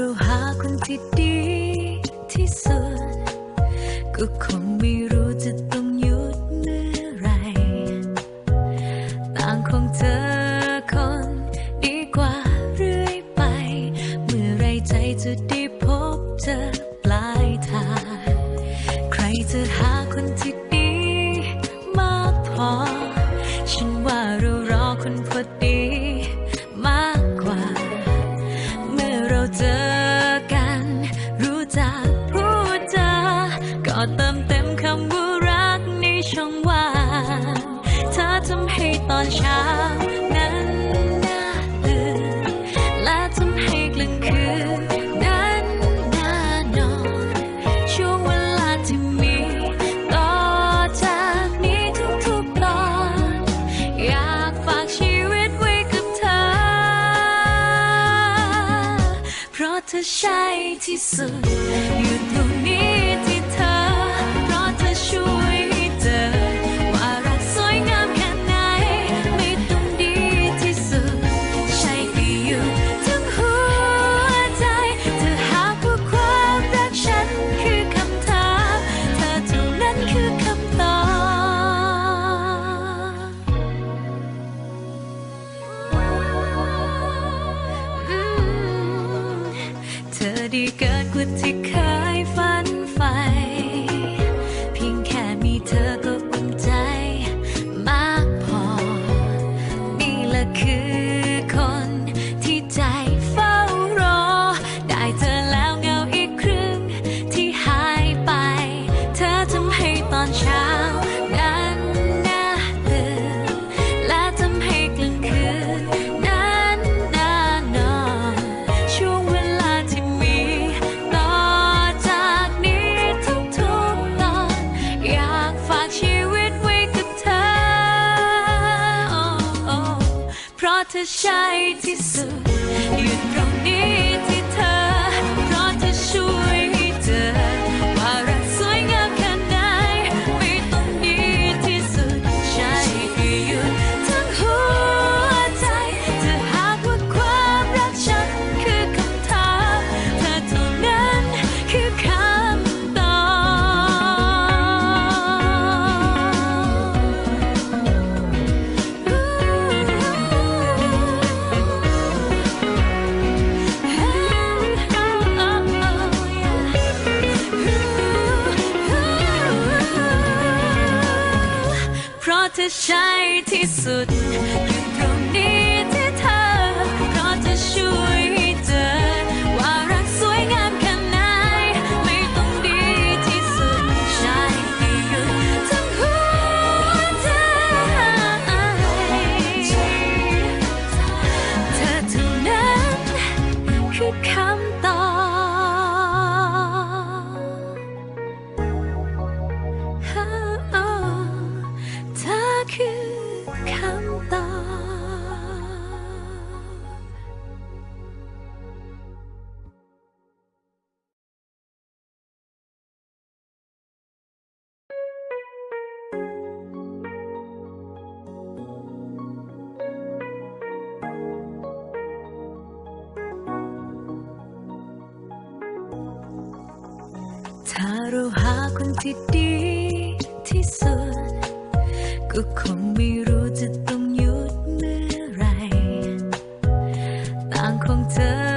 เราหาคนที่ดีที่สุด ก็คงไม่รู้จะต้องหยุดเมื่อไร ต่างของเธอ เติมเต็มคำว่ารักในช่องว่างเธอทำให้ตอนเช้านั้นน่าตื่นและทำให้กลางคืนนั้นน่านอน ช่วงเวลาที่มีต่อจากนี้ทุกๆตอน อยากฝากชีวิตไว้กับเธอ เพราะเธอใช่ที่สุด equity ธอใช่ที่สุดหยุด ราธอใช่ที่สุดอยู่ตรงนี้ ที่ดีที่สุด ก็คงไม่รู้จะต้องหยุดเมื่อไรต่างของเธอ